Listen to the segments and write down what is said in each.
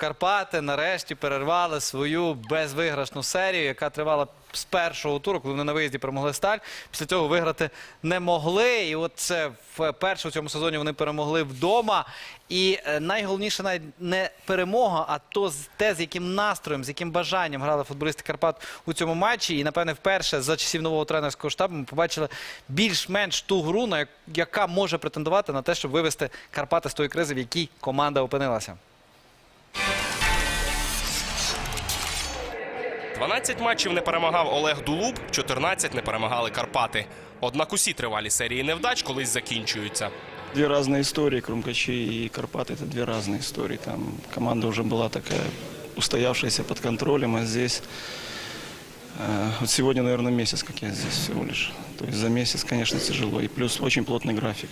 Карпати нарешті перервали свою безвиграшну серію, яка тривала з першого туру, коли вони на виїзді перемогли сталь. Після цього виграти не могли. І от це вперше у цьому сезоні вони перемогли вдома. І е, найголовніше навіть не перемога, а то те, з яким настроєм, з яким бажанням грали футболісти Карпат у цьому матчі. І напевне вперше за часів нового тренерського штабу ми побачили більш-менш ту гру, на яка може претендувати на те, щоб вивести Карпати з тої кризи, в якій команда опинилася. 12 матчів не перемагав Олег Дулуб, 14 не перемагали Карпати. Однак усі тривалі серії невдач колись закінчуються. Две разные истории, Крумкачи и Карпаты – это две разные истории. Там команда уже была такая устоявшаяся под контролем, а здесь э, вот сегодня, наверное, месяц, как я здесь всего лишь. То есть за месяц, конечно, тяжело. И плюс очень плотный график.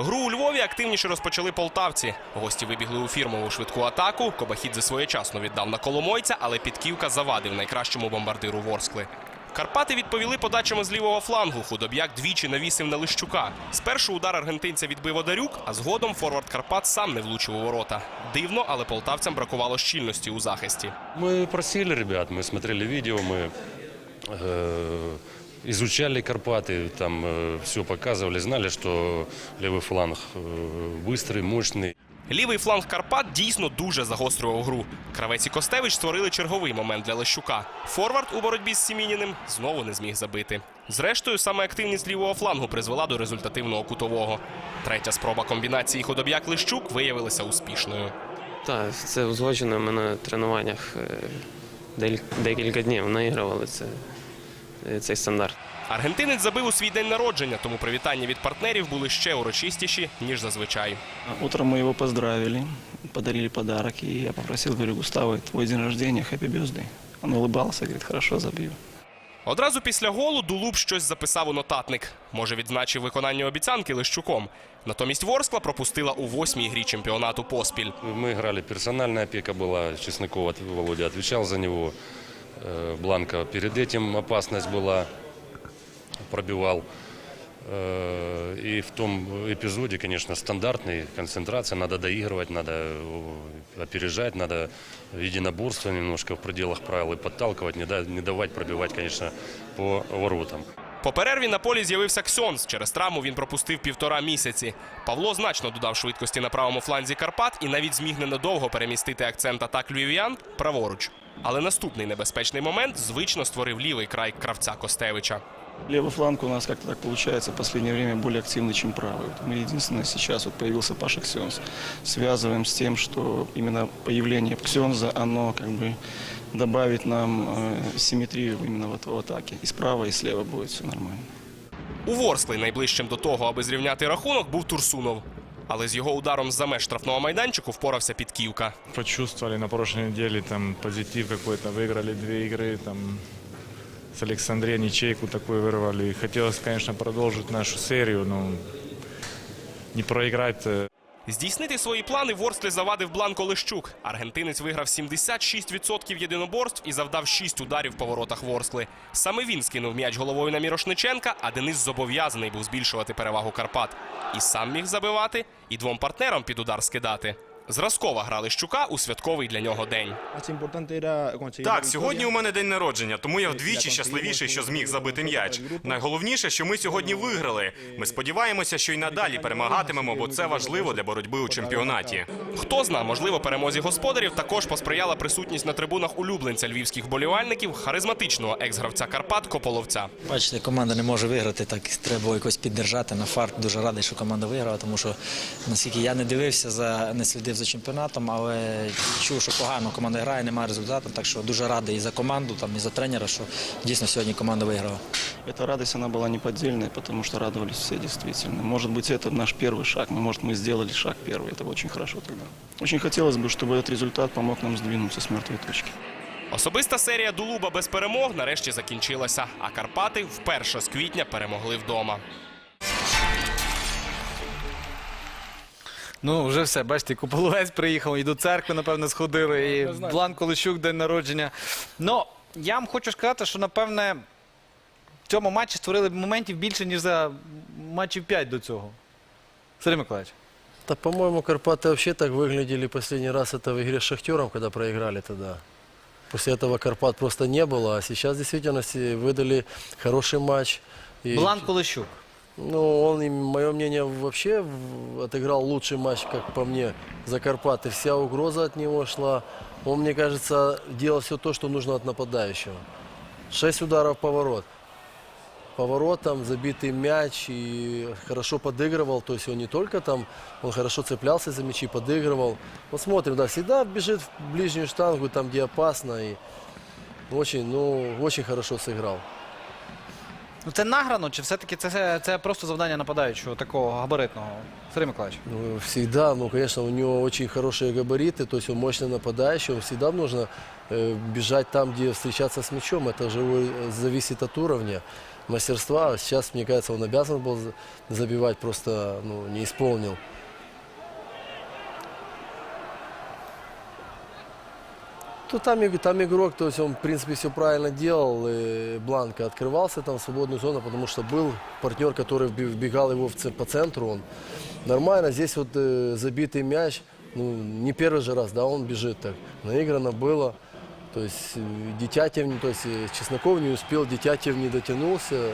Гру у Львові активніше розпочали полтавці. Гості вибігли у фірмову швидку атаку. Кобахідзе своєчасно віддав на Коломойця, але Підківка завадив найкращому бомбардиру Ворскли. Карпати відповіли подачами з лівого флангу. Худоб'як двічі навісив на Лищука. Спершу удар аргентинця відбив Одарюк, а згодом форвард Карпат сам не влучив у ворота. Дивно, але полтавцям бракувало щільності у захисті. Мы просили ребят, мы смотрели видео, мы э, изучали Карпаты, там все показывали, знали, что левый фланг э, быстрый, мощный. Лівий фланг Карпат дійсно дуже загострював гру. Кравець і Костевич створили черговий момент для Лещука. Форвард у боротьбі з Сімініним знову не зміг забити. Зрештою, саме активність лівого флангу призвела до результативного кутового. Третя спроба комбінації Худоб'як Лещук виявилася успішною. Так, це узгоджено. Ми на тренуваннях е, дель- декілька днів наігрували це, е, цей стандарт. Аргентинець забив у свій день народження, тому привітання від партнерів були ще урочистіші, ніж зазвичай. А Утром мы его поздравили, подарили подарок. И я попросил, говорю, Густаво, твой день рождения, хэппи бёзды. Он улыбался, говорит, хорошо, забью. Одразу після голу Дулуб щось записав у нотатник. Може, відзначив виконання обіцянки Лещуком. Натомість Ворскла пропустила у восьмій грі чемпіонату поспіль. Мы играли, персональная опека была, Чесноков, Володя отвечал за него. Э, Бланка перед этим опасность была, пробивал. Э, И в том эпизоде, конечно, стандартный, концентрация, надо доигрывать, надо э, опережать, надо единоборство немножко в пределах правил и подталкивать, не, да- не давать пробивать, конечно, по воротам. По перерві на полі з'явився Ксьонс. Через травму він пропустив півтора місяці. Павло значно додав швидкості на правому фланзі Карпат і навіть зміг ненадовго перемістити акцент атак львів'ян праворуч. Але наступний небезпечний момент звично створив лівий край кравця Костевича. Левый фланг у нас как-то так получается в последнее время более активный, чем правый. Вот мы единственное сейчас вот появился Паша Ксенз. Связываем с тем, что именно появление Ксенза, оно как бы добавит нам э, симметрию именно вот в атаке. И справа, и слева будет все нормально. У Ворскли найближчим до того, аби зрівняти рахунок, був Турсунов. Але з його ударом з-за меж штрафного майданчику впорався Підківка. почувствовали на прошлой неделе там позитив какой-то, выиграли две игры, там с Александрия ничейку такой вырвали. И Хотелось, конечно, продолжить нашу серию, но не проиграть э, Здійснити свої плани Ворсклі завадив Бланко Лещук. Аргентинець виграв 76% єдиноборств і завдав 6 ударів по воротах Ворскли. Саме він скинув м'яч головою на Мірошниченка, а Денис зобов'язаний був збільшувати перевагу Карпат. І сам міг забивати, і двом партнерам під удар скидати. Зразкова гра Лищука у святковий для нього день. Так, сьогодні у мене день народження, тому я вдвічі щасливіший, що зміг забити м'яч. Найголовніше, що ми сьогодні виграли. Ми сподіваємося, що й надалі перемагатимемо, бо це важливо для боротьби у чемпіонаті. Хто зна, можливо, перемозі господарів також посприяла присутність на трибунах улюбленця львівських болівальників, харизматичного екс-гравця Карпат Кополовця. Бачите, команда не може виграти, так треба якось піддержати. На фарт дуже радий, що команда виграла, тому що наскільки я не дивився за не слідив за чемпіонатом, але чув, що погано команда грає, немає результату. Так що дуже радий і за команду, там і за тренера, що дійсно сьогодні команда виграла. Эта радость, она была неподдельной, потому что радовались все действительно. Может быть, это наш первый шаг. Мы, может, мы сделали шаг первый. Это очень хорошо тогда. Очень хотелось бы, чтобы этот результат помог нам сдвинуться с мертвой точки. Особиста серія Дулуба без перемог нарешті закінчилася, а Карпати вперше з квітня перемогли вдома. Ну, вже все, бачите, і Куполовець приїхав, і до церкви, напевне, сходили, і Бланко Лещук день народження. Ну, я вам хочу сказати, що, напевне, в цьому матчі створили моментів більше, ніж за матчів 5 до цього. Сергій Миколаївич. Да, по-моему, Карпаты вообще так выглядели последний раз это в игре с Шахтером, когда проиграли тогда. После этого Карпат просто не было, а сейчас в действительности выдали хороший матч. И, Бланко Лещук. Ну, он, и, мое мнение, вообще в- отыграл лучший матч, как по мне, за Карпаты. Вся угроза от него шла. Он, мне кажется, делал все то, что нужно от нападающего. Шесть ударов поворот. Поворотом, забитый мяч и хорошо подыгрывал. То есть он не только там, он хорошо цеплялся за мячи, подыгрывал. Вот смотрим, да, всегда бежит в ближнюю штангу, там, где опасно. И очень, ну, очень хорошо сыграл. Ну це награно, чи все-таки це, це просто завдання нападаючого такого габаритного? Сергій Миколаївич. Ну, всегда, ну, конечно, у него очень хорошие габариты, то есть он мощный нападающий, он всегда нужно э, бежать там, где встречаться с мячом. Это же его, зависит от уровня мастерства. Сейчас, мне кажется, он обязан был за- забивать, просто ну, не исполнил. То там, иг- там игрок, то есть он, в принципе, все правильно делал. И Бланко открывался там в свободную зону, потому что был партнер, который вбегал его в по центру. Он нормально. Здесь вот э, забитый мяч, ну, не первый же раз, да, он бежит так. Наиграно было. То есть э, Детятев, не- то есть э, Чесноков не успел, Детятев не дотянулся.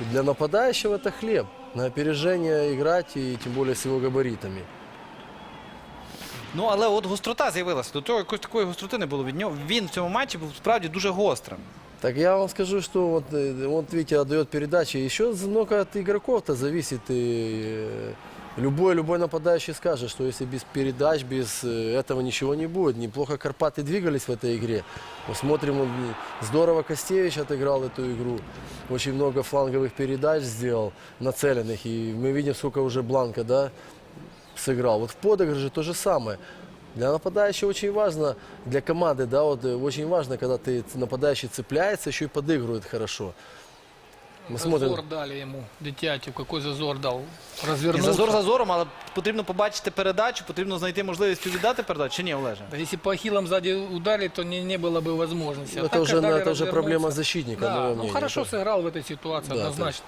И для нападающего это хлеб. На опережение играть и тем более с его габаритами. Ну, але от гострота з'явилася. До того якоїсь такої гостроти не було від нього. Він в цьому матчі був справді дуже гострим. Так я вам скажу, что вот, э, вот видите, отдает передачи. Еще много от игроков-то зависит. И э, любой, любой нападающий скажет, что если без передач, без э, этого ничего не будет. Неплохо Карпаты двигались в этой игре. Мы смотрим, он, м, здорово Костевич отыграл эту игру. Очень много фланговых передач сделал, нацеленных. И мы видим, сколько уже Бланка, да, сыграл. Вот в подыгрыше то же самое. Для нападающего очень важно, для команды, да, вот э, очень важно, когда ты нападающий цепляется, еще и подыгрывает хорошо. Мы смотрим. Зазор дали ему, Детятю, какой зазор дал. І Развернулся. зазор зазором, але потрібно побачити передачу, потрібно знайти можливість віддати передачу. Чи ні, Олеже? Да Если по ахиллам сзади ударить, то не, не было бы возможности. А Это так, уже, когда это дали уже проблема развернуться- защитника, Да, мое ну мнение. хорошо Это- сыграл в этой ситуации, Да, однозначно.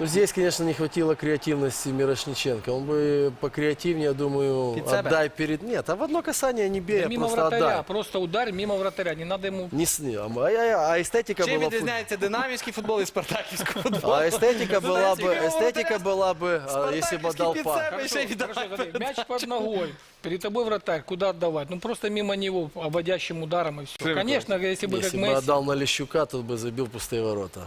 Ну, здесь, конечно, не хватило креативности Мирошниченко. Он бы покреативнее, я думаю, Під себе? отдай перед... Нет, а в одно касание не бей, Да а мимо просто вратаря, отдай. просто ударь мимо вратаря, не надо ему... Не с... а, а, а эстетика Чим была... фут- відрізняється динамівський футбол від спартаківського футболу? А эстетика была бы, Знаете, эстетика была бы, а, если бы отдал Спартаківський пас. під себе. Хорошо, еще и хорошо, давай смотри, передачу. мяч под ногой, перед тобой вратарь, куда отдавать? Ну просто мимо него, обводящим ударом и все. Сергей Конечно, если бы как Если бы Месси... отдал на Лещука, тот бы забил пустые ворота.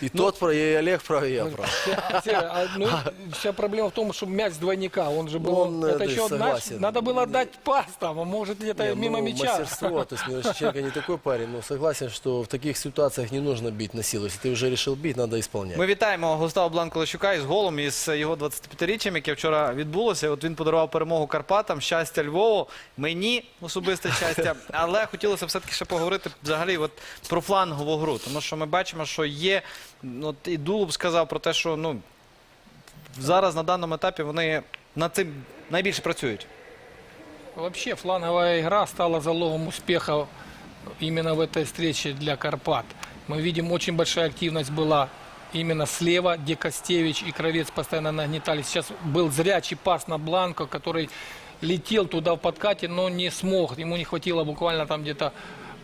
И тот прав, и Олег прав, и я прав. Серега, а, ну, вся проблема в том, что мяч с двойника, он же был, Он, э, это да, еще, знаешь, согласен. надо было отдать пас там, а может где-то Не, мимо ну, мяча. Мастерство, то есть Мирошниченко не такой парень, но согласен, что в таких ситуациях не нужно бить на силу. Если ты уже решил бить, надо исполнять. Ми вітаємо Густава Бланко Лещука із голом із його 25-річчям, яке вчора відбулося. От він подарував перемогу Карпатам, щастя Львову, мені особисте щастя. Але хотілося все-таки ще поговорити взагалі от про флангову гру. Тому що ми бачимо, що є. ну, От і Дулуб сказав про те, що ну зараз на даному етапі вони над цим найбільше працюють. Вообще фланговая игра стала залогом успеха именно в этой встрече для Карпат. Мы видим, очень большая активность была именно слева, где Костевич и Кровец постоянно нагнетали. Сейчас был зрячий пас на Бланко, который летел туда в подкате, но не смог. Ему не хватило буквально там где-то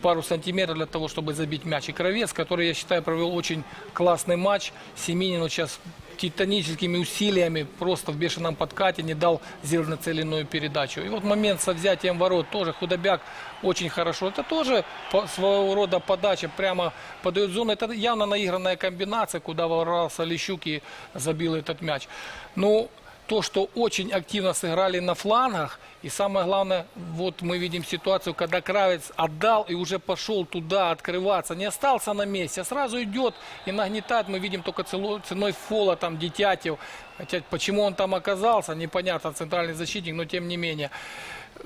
пару сантиметров для того, чтобы забить мяч. И Кровец, который, я считаю, провел очень классный матч. Семенину сейчас титаническими усилиями просто в бешеном подкате не дал сделать нацеленную передачу. И вот момент со взятием ворот тоже Худобяк очень хорошо. Это тоже по- своего рода подача прямо подает зону. Это явно наигранная комбинация, куда ворвался Лещук и забил этот мяч. Ну, то, что очень активно сыграли на флангах. И самое главное, вот мы видим ситуацию, когда Кравец отдал и уже пошел туда открываться. Не остался на месте, а сразу идет и нагнетает. Мы видим только цело- ценой фола там Детятев. Хотя почему он там оказался, непонятно, центральный защитник, но тем не менее.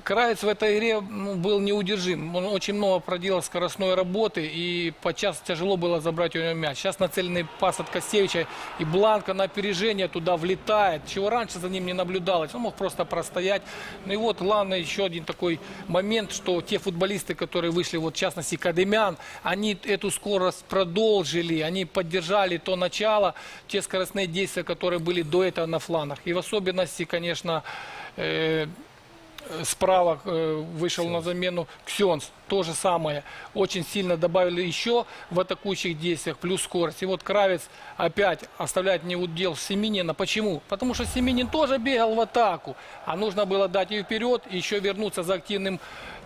Кравец в этой игре ну, был неудержим. Он очень много проделал скоростной работы, и подчас тяжело было забрать у него мяч. Сейчас нацеленный пас от Костевича, и Бланко на опережение туда влетает, чего раньше за ним не наблюдалось. Он мог просто простоять. Ну и вот главное еще один такой момент, что те футболисты, которые вышли, вот в частности Кадемян, они эту скорость продолжили, они поддержали то начало, те скоростные действия, которые были до этого на фланах. И в особенности, конечно, э, справа э, вышел на замену Ксенс. То же самое. Очень сильно добавили еще в атакующих действиях, плюс скорость. И вот Кравец опять оставляет не удел Семенина. Почему? Потому что Семенин тоже бегал в атаку. А нужно было дать и вперед, и еще вернуться за активным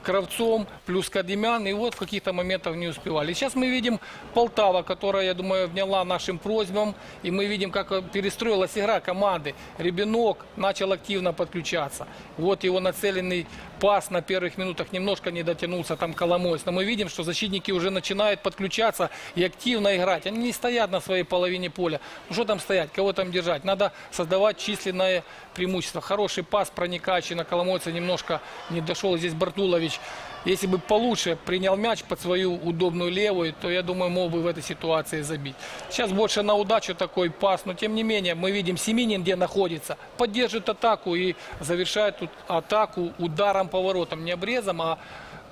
Кравцом, плюс Кадемян. И вот в каких-то моментах не успевали. Сейчас мы видим Полтава, которая, я думаю, вняла нашим просьбам. И мы видим, как перестроилась игра команды. Ребенок начал активно подключаться. Вот его нацеленный пас на первых минутах немножко не дотянулся там Коломойц. Но мы видим, что защитники уже начинают подключаться и активно играть. Они не стоят на своей половине поля. Ну что там стоять, кого там держать? Надо создавать численное преимущество. Хороший пас проникающий на Коломойца немножко не дошел. Здесь Бартулович если бы получше принял мяч под свою удобную левую, то, я думаю, мог бы в этой ситуации забить. Сейчас больше на удачу такой пас, но тем не менее мы видим Семенин, где находится, поддерживает атаку и завершает тут атаку ударом поворотом, не обрезом, а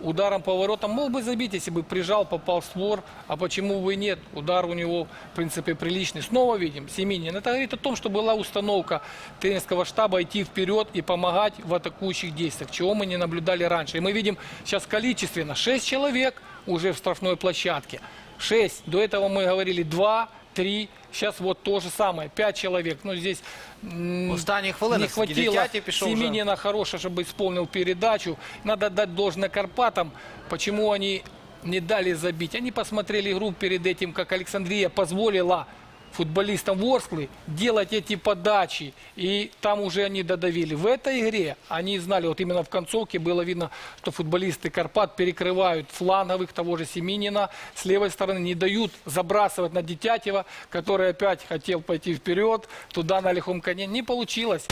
ударом поворотом мог бы забить, если бы прижал, попал в створ, а почему бы и нет? Удар у него, в принципе, приличный. Снова видим Семенин. Это говорит о том, что была установка тренерского штаба идти вперед и помогать в атакующих действиях, чего мы не наблюдали раньше. И мы видим сейчас количественно 6 человек уже в штрафной площадке. 6. До этого мы говорили 2, 3. Сейчас вот то же самое. 5 человек. Ну, здесь Останні хвилини не хватило Дитяті пішов вже. Семенина хорошая, чтобы исполнил передачу. Надо дать должное Карпатам. Почему они не дали забить? Они посмотрели игру перед этим, как Александрия позволила футболистам Ворсклы делать эти подачи. И там уже они додавили. В этой игре они знали, вот именно в концовке было видно, что футболисты Карпат перекрывают фланговых того же Семенина. С левой стороны не дают забрасывать на Дитятева, который опять хотел пойти вперед. Туда на лихом коне не получилось.